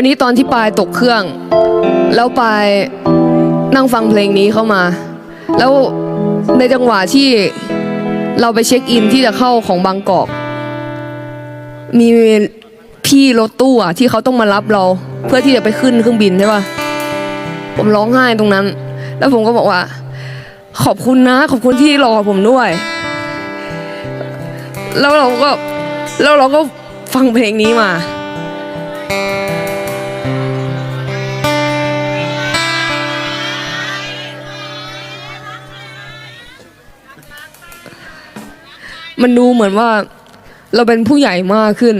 วันนี้ตอนที่ปายตกเครื่อง แล้วปายนั่งฟังเพลงนี้เข้ามา แล้วในจังหวะที่เราไปเช็คอินที่จะเข้าของบางกอก มีพี่รถตู้อะที่เขาต้องมารับเรา เพื่อที่จะไปขึ้นเครื่องบินใช่ปะผมร้องไห้ตรงนั้น แล้วผมก็บอกว่า ขอบคุณนะ ขอบคุณที่รอผมด้วย แล้วเราก็แล้วเราก็ฟังเพลงนี้มา มันดูเหมือนว่าเราเป็นผู้ใหญ่มากขึ้น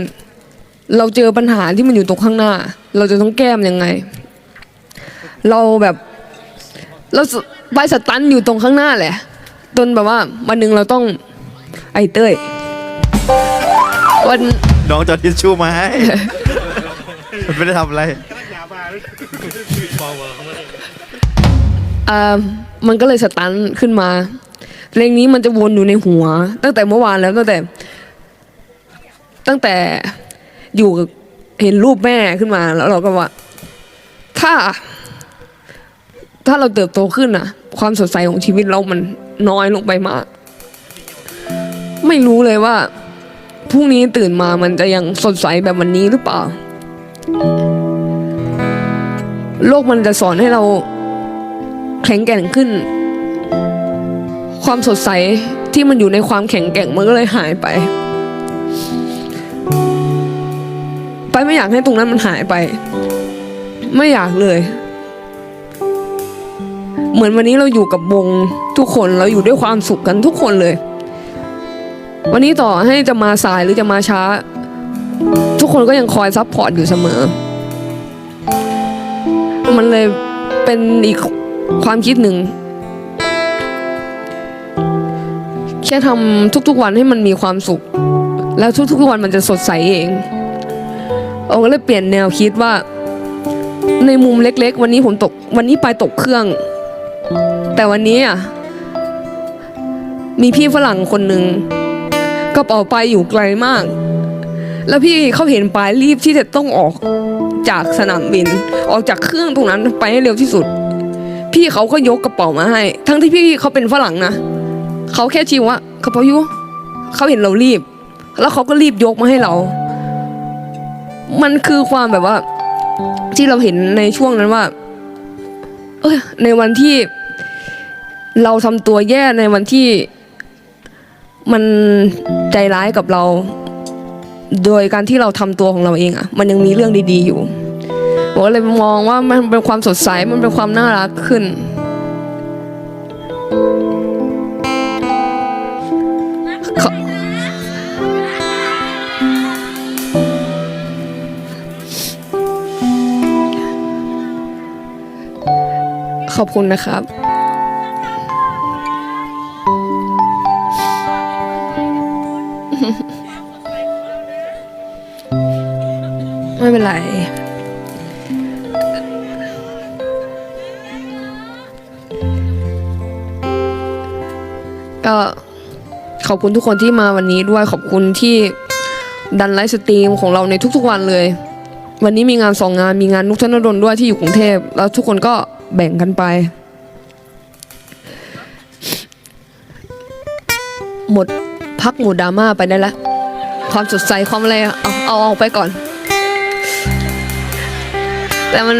เราเจอปัญหาที่มันอยู่ตรงข้างหน้า เราจะต้องแก้มนยังไง เราแบบเราสไปสตันอยู่ตรงข้างหน้าแหละจนแบบว่าวันหนึ่งเราต้องไอ้เต้ยวันน้องจะเอาทิชชู่มาให้ไม่ได้ทำอะไรอ่ามันก็เลยสตันขึ้นมา เพลงนี้มันจะวนอยู่ในหัว ตั้งแต่เมื่อวานแล้วตั้งแต่ ตั้งแต่อยู่เห็นรูปแม่ขึ้นมา แล้วเราก็ว่า ถ้า ถ้าเราเติบโตขึ้นอะความสดใสของชีวิตเรามันน้อยลงไปมาก ไม่รู้เลยว่าพรุ่งนี้ตื่นมามันจะยังสดใสแบบวันนี้หรือเปล่า โลกมันจะสอนให้เราแข็งแกร่งขึ้น ความสดใสที่มันอยู่ในความแข็งแกร่งมันก็เลยหายไป ไปไม่อยากให้ตรงนั้นมันหายไป ไม่อยากเลย เหมือนวันนี้เราอยู่กับวงทุกคนเราอยู่ด้วยความสุขกันทุกคนเลย วันนี้ต่อให้จะมาสายหรือจะมาช้า ทุกคนก็ยังคอยซัพพอร์ตอยู่เสมอ มันเลยเป็นอีกความคิดหนึ่ง ค่ทำทุกๆวันให้มันมีความสุข แล้วทุกๆวันมันจะสดใสเองเราก็เลยเปลี่ยนแนวคิดว่า ในมุมเล็กๆ วันนี้ผมตกวันนี้ไปตกเครื่อง แต่วันนี้อะมีพี่ฝรั่งคนหนึ่งกระเป๋าไปอยู่ไกลมาก แล้วพี่เขาเห็นปลายรีบที่จะต้องออกจากสนามบิน ออกจากเครื่องตรงนั้นไปให้เร็วที่สุด พี่เขาก็ยกกระเป๋ามาให้ ทั้งที่พี่เขาเป็นฝรั่งนะ เขาแค่ชี้ว่าเป๋าอยู่เขาเห็นเรารีบ แล้วเขาก็รีบยกมาให้เรา มันคือความแบบว่า ที่เราเห็นในช่วงนั้นว่า เอยในวันที่เราทำตัวแย่ในวันที่มันใจร้ายกับเรา โดยการที่เราทำตัวของเราเองอะมันยังมีเรื่องดี ๆ อยู่ผมก็เลยมองว่ามันเป็นความสดใสมันเป็นความน่ารักขึ้น อบคุณนะครับไม่เป็นไร ก็ขอบคุณทุกคนที่มาวันนี้ด้วยขอบคุณที่ดันไลฟ์สตรีมของเราในทุกๆวันเลย วันนี้มีงานสองงานมีงานนุกธนดลด้วยที่อยู่กรุงเทพแล้วทุกคนก็ แบ่งกันไป หมดพักหมดดราม่าไปได้แล้ว ความสดใสความอะไรเอาเอาออกไปก่อน แต่มัน